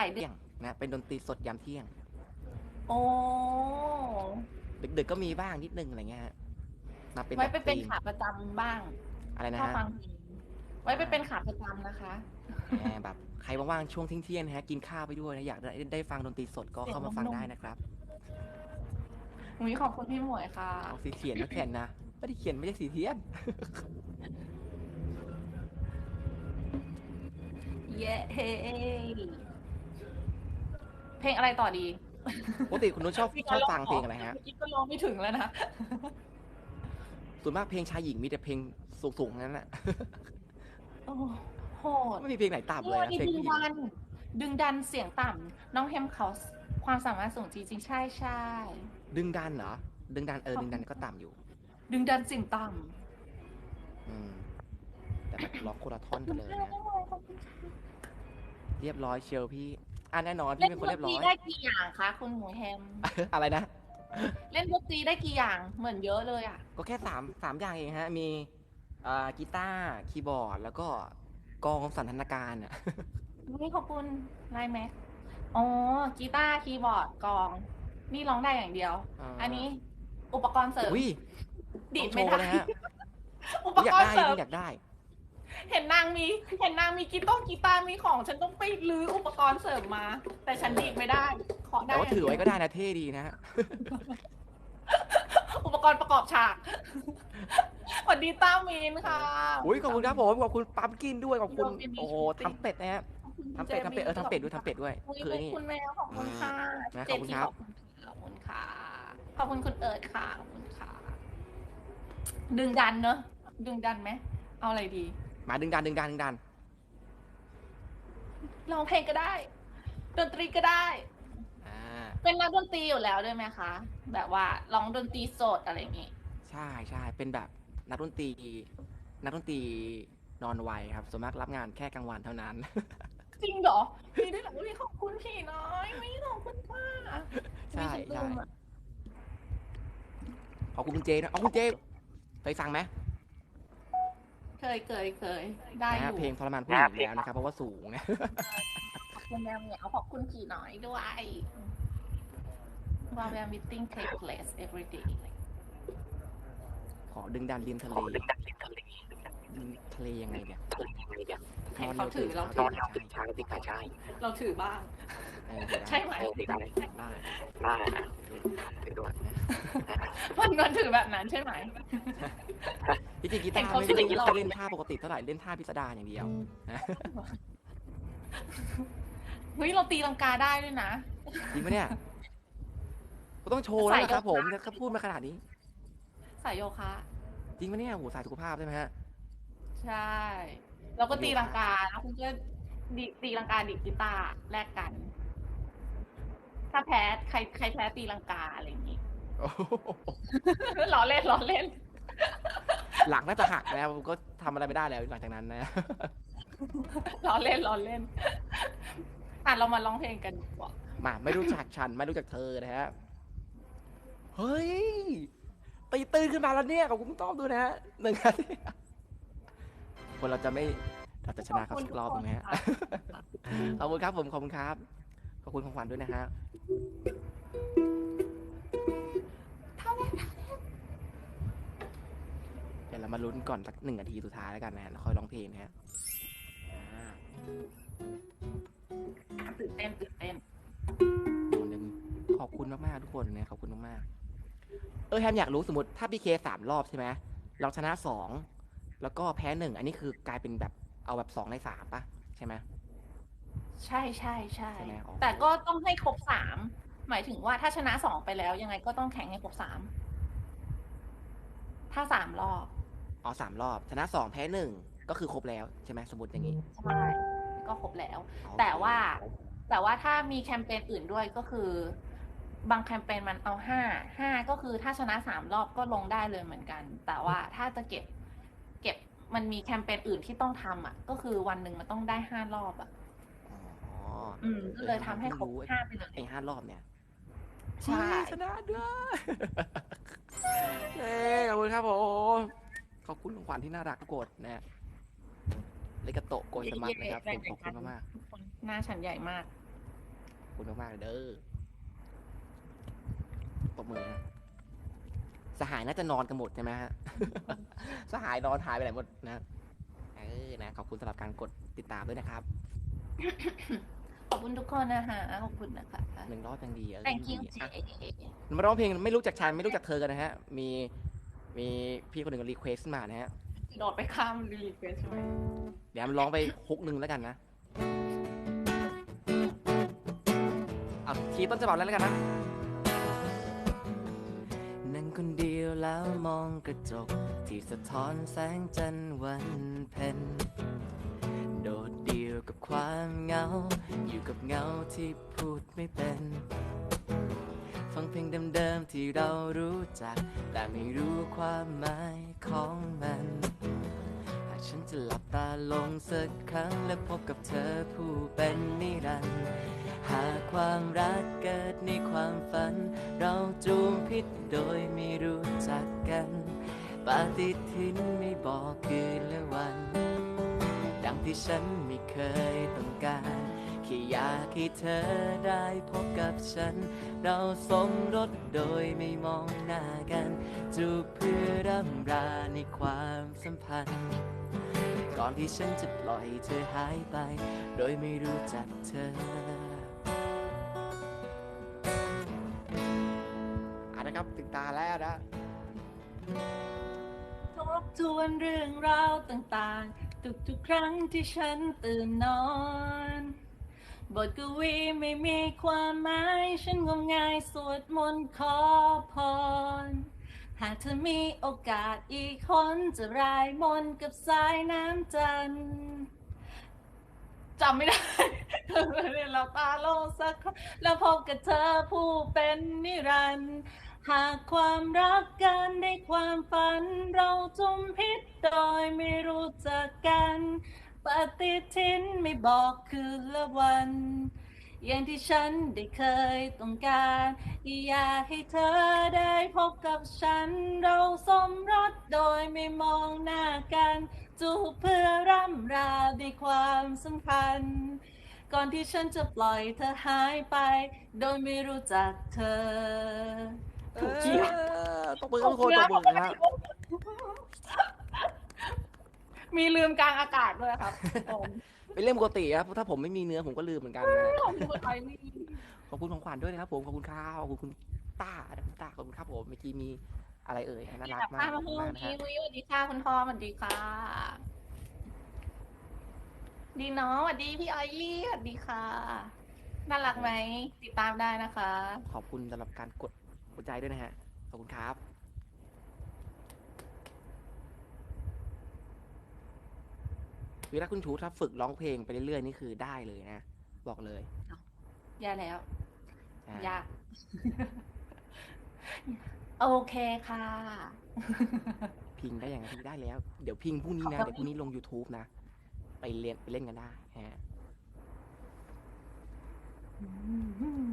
หลายเดืเที่อยนงนะเป็นดนตรีสดยามเที่ยง โอ้ ดึกๆก็มีบ้างนิดนึงอะไรเงี้ยฮะมาเป็นไว้ไปแบบเป็นธีมขาประจำบ้างอะไรนะชอบฮะฟังเพลงไว้ไปเป็นขาประจำนะคะ แหมแบบใครว่างๆช่วงเที่ยงๆนะฮะกินข้าวไปด้วยนะอยากได้ได้ฟังดนตรีสดก็เข้ามาฟังได้นะครับหนุยขอบคุณพี่หมวยค่ะ เอาสีเขียนไม่แผ่นนะไม่ได้เขียนไม่ใช่สีเทียน เย้ เพลงอะไรต่อดีปกติคุณนุชชอบชอบฟังเพลงอะไรฮะเมื่อกี้ก็ร้องไม่ถึงแล้วนะส่วนมากเพลงชายหญิงมีแต่เพลงสูงๆทั้งนั้นแหละโอ้โหดไม่มีเพลงไหนต่ำเลยนะนี่เพลงดึงผู้หญิงดันดึงดันเสียงต่ำน้องแฮมเขาความสามารถสูงจริงๆใช่ใช่ดึงดันเหรอ ดึงดันเออดึงดันก็ต่ำอยู่ ดึงดันเสียงต่อืมแต่แบบล็อกโคนละท่อนำกันเลยนะเรียบร้อยเชียวพี่ อะแน่นอนพี่เล่นเป็นดคนนเรียบตร้รีอย ได้กี่อย่างคะคุณหมูแฮม อะไรนะ เล่นดนตรีได้กี่อย่างเหมือนเยอะเลยอะ ก็แค่สามสามอย่างเองฮะ มีอ่ากีตาร์ คีย์บอร์ด แล้วก็กลองสันทนาการอะ นี่ขอบคุณไลน์แม็กอ๋อกีตาร์คีย์บอร์ดกลอง นี่ร้องได้อย่างเดียวอ่าอันนี้อุปกรณ์เสริมอุ้ยดีต้ดองโชไม่ว์ได้ เลยฮะอุปอยากรณ์ได้เสริม อยากได้ เห็นนางมีเห็นนางมีกีตาร์กีตาร์มีของ ฉันต้องไปรื้ออุปกรณ์เสริมมา แต่ฉันดีดไม่ได้ ขอได้แต่ว่าถือไว้ก็ได้นะเท่ดีนะฮะอุปกรณ์ประกอบฉากสวัสดีต้ามีนค่ะอุ้ยขอบคุณครับผมขอบคุณปั๊มกินด้วยขอบคุณขอบคุณโอ้โหขอบคุณทำเป็ดนะฮะทำเป็ดทำเป็ดเออทำเป็ดด้วยทำเป็ดด้วยอุ้ยคือขอบนี่คุณแมวขอบคุณค่ะนะเจขอบคุณทีครับขอบคุณค่ะขอบคุณคุณเอิร์ธค่ะขอบคุณค่ะ ดึงดันเนอะดึงดันไหมเอาอะไรดี มาดึงดันดึงดันดึงดันร้องเพลงก็ได้ ดนตรีก็ได้ อ่า เป็นนักดนตรีอยู่แล้วด้วยไหมคะ แบบว่าร้องดนตรีสดอะไรอย่างงี้ ใช่ใช่เป็นแบบนักดนตรี นักดนตรีนอนไวครับส่วนมากรับงานแค่กลางวันเท่านั้น จริงเหรอมีด้วยเหรออุ้ยขอบคุณพี่น้อยไม่ขอบคุณค่ะใช่มีฉันใช่ลืมอะขอบคุณคุณเจนะเอาคุณเจเคยฟังไหม เคยเคยเคยได้อนะฮะยู่เพลงทรมานผู้หญิงแล้วนะครับ เพราะว่าสูงนะ ขอบคุณแมวเหมียวขอบคุณพี่น้อยด้วยว่าแวร์มิทติ้ง take place every day ขอดึงดันริมทะเลขอดึงดันริมทะเลริมทะเลยังไงเนี่ยทะเลยังไงเนี่ยให้เขาถือเราตถืออนเราติดช้างติดขาช้างเราถือบ้าง เออเดี๋ยวนะใช่ไหม เออติดได้ได้ได้นะติดด้วยมันมันถือแบบนั้นใช่ไหมที่ จริงกีตาร์เห็นเขาไม่ถือได้เราจะเล่นท่าปกติเท่าไหร่เล่นท่าพิสดารอย่างเดียวนะเฮ้ยเราตีลังกาได้ด้วยนะจริงปะเนี่ยก็ต้องโชว์แล้วนะครับผมถ้าพูดมาขนาดนี้ สายโยคะ จริงปะเนี่ยโหสายสุขภาพใช่ไหมฮะใช่เราก็ตีลังกาแล้วคุณก็ดีตีลังกาดิดกีตาร์แลกกัน ถ้าแพ้ใครใครแพ้ตีลังกาอะไรอย่างงี้โอ้โหล้อเล่นล้อเล่น หลังน่าจะหักนะครับผมก็ทำอะไรไม่ได้แล้วหลังจากนั้นนะ ล้อเล่นล้อเล่น อะเรามาร้องเพลงกันดีกว่ามาไม่รู้จักฉันไม่รู้จักเธอนะฮะ เฮ้ยตีตื่นขึ้นมาแล้วเนี่ยขอบคุณต้อมด้วยนะฮะหนึ่งนาทีคนเราจะไม่เราจะชนะเขาสักรอบหนึงไหมฮะ ขอบคุณครับผมขอบคุณครับ ขอบคุณของขวัญด้วยนะฮะ เดี๋ยวเรามาลุ้นก่อนสักหนึ่งนาทีสุดท้ายแล้วกันนะฮะแล้วค่อยร้องเพลงนะฮะอ่าตื่นเต้นตื่นเต้นคนหนึ่งขอบคุณมากๆทุกคนนะขอบคุณมากๆเออแฮมอยากรู้สมมติถ้าพีเคสามรอบใช่ไหมเราชนะสองแล้วก็แพ้หนึ่งอันนี้คือกลายเป็นแบบเอาแบบสองในสามปะใช่ไหม ใช่ใช่ใช่ใช่ไหมอ๋อ แต่ก็ต้องให้ครบสามหมายถึงว่าถ้าชนะสองไปแล้วยังไงก็ต้องแข่งให้ครบสามถ้าสามรอบ อ๋อสามรอบ ชนะสองแพ้หนึ่งก็คือครบแล้วใช่ไหมสมมติอย่างนี้ใช่ก็ครบแล้ว อ๋อแต่ว่า แต่ว่าถ้ามีแคมเปญอื่นด้วยก็คือ บางแคมเปญมันเอาห้าห้าก็คือถ้าชนะสามรอบก็ลงได้เลยเหมือนกัน แต่ว่าถ้าจะเก็บ เก็บมันมีแคมเปญอื่นที่ต้องทำอะ ก็คือวันหนึ่งมันต้องได้ห้ารอบอะ อ๋ออืมก็เลยทำให้ครบเออห้าไปเลยไอ้ห้ารอบเนี่ยใช่เฮ้ยชนะด้วยเอ้ยขอบคุณครับผม ขอบคุณของขวัญที่น่ารักทุกคนนะฮะเลกาโตะโกยสมัตนะครับผมขอบคุณมากทุกคนหน้าฉันใหญ่มากๆคุณมากๆเลยเด้อปรบมือนะสหายน่าจะนอนกันหมดใช่ไหมฮะ สหายนอนหายไปไหนหมดนะเออนะขอบคุณสำหรับการกดติดตามด้วยนะครับขอบคุณทุกคนนะคะขอบคุณนะคะหนึ่งรอบยังดีเออ thank you ยังดีเจอะมาร้องเพลงไม่รู้จักฉันไม่รู้จักเธอกันนะฮะ มี มีพี่คนหนึ่งรีเควสมานะฮะ โดดไปข้ามรีเควสใช่ไหมเดี๋ยวมันร้องไปฮุกหนึ่งแล้วกันนะเอาทีต้นฉบับแล้วแล้วกันนะนั่งคนเดียวแล้วมองกระจก ที่สะท้อนแสงจันทร์วันเพ็ญโดดเดี่ยวกับความเหงา อยู่กับเงาที่พูดไม่เป็นฟัง เพลงเดิมๆที่เรารู้จัก แต่ไม่รู้ความหมายของมัน หากฉันจะหลับตาลงสักครั้งและพบกับเธอผู้เป็นนิรันดร์หากความรักเกิดในความฝัน เราจูงพิษโดยไม่รู้จักกันปาฏิทินไม่บอกคืนและวัน ดังที่ฉันไม่เคยต้องการ ค่อยากให้เธอได้พบกับฉัน เราสมรสโดยไม่มองหน้ากัน จูบเพื่อร่ำราในความสัมพันธ์ ก่อนที่ฉันจะปล่อยเธอหายไป โดยไม่รู้จักเธออะนะครับถึงตาแล้วนะทบทวนเรื่องราวต่างๆ ทุกๆครั้งที่ฉันตื่นนอน บทกวีไม่มีความหมาย ฉันงมงายสวดมนต์ขอพร หากเธอมีโอกาสอีกคนจะรายมนต์กับสายน้ำจันทร์จำไม่ได้เราตาโลสักครั้งแล้วพบกับเธอผู้เป็นนิรันดร์หากความรักกันในความฝัน เราจุมพิษโดยไม่รู้จักกัน ปฏิทินไม่บอกคืนละวัน อย่างที่ฉันได้เคยต้องการ อยากให้เธอได้พบกับฉัน เราสมรสโดยไม่มองหน้ากัน จูบเพื่อร่ำราในความสัมพันธ์ก่อนที่ฉันจะปล่อยเธอหายไป โดยไม่รู้จักเธอ ถูกเกี่ยวเออตบมือทุกคนตบมือนะฮะ มีลืมกลางอากาศด้วยครับผมเป็นเรื่องปกติครับถ้าผมไม่มีเนื้อผมก็ลืมเหมือนกันนะฮะขอบคุณไอรีขอบคุณของขวัญด้วยนะครับผมขอบคุณข้าวขอบคุณคุณต้าคุณต้าขอบคุณครับผมเมื่อกี้มีอะไรเอ่ยน่ารักจากมากข้าขมาอบคุพูณดมากนะดีฮะวิวสวัสดีค่ะคุณพ่อสวัสดีค่ะ ดีเนาะสวัสดีพี่ไอรีสวัสดีค่ะน่ารักไหมติดตามได้นะคะ ขอบคุณสำหรับการกดหัวใจด้วยนะฮะขอบคุณครับ เวลาคุณชูถ้าฝึกร้องเพลงไปเรื่อยๆนี่คือได้เลยนะ บอกเลยแย่แล้วอ่ายากโอเคค่ะ พิงได้อย่างที่ได้แล้ว เดี๋ยวพิงพรุ่งนี้นะขอบคุณเดี๋ยวพรุ่งนี้ลง YouTube นะ ไปเรียนไปเล่นกันได้ฮะอืม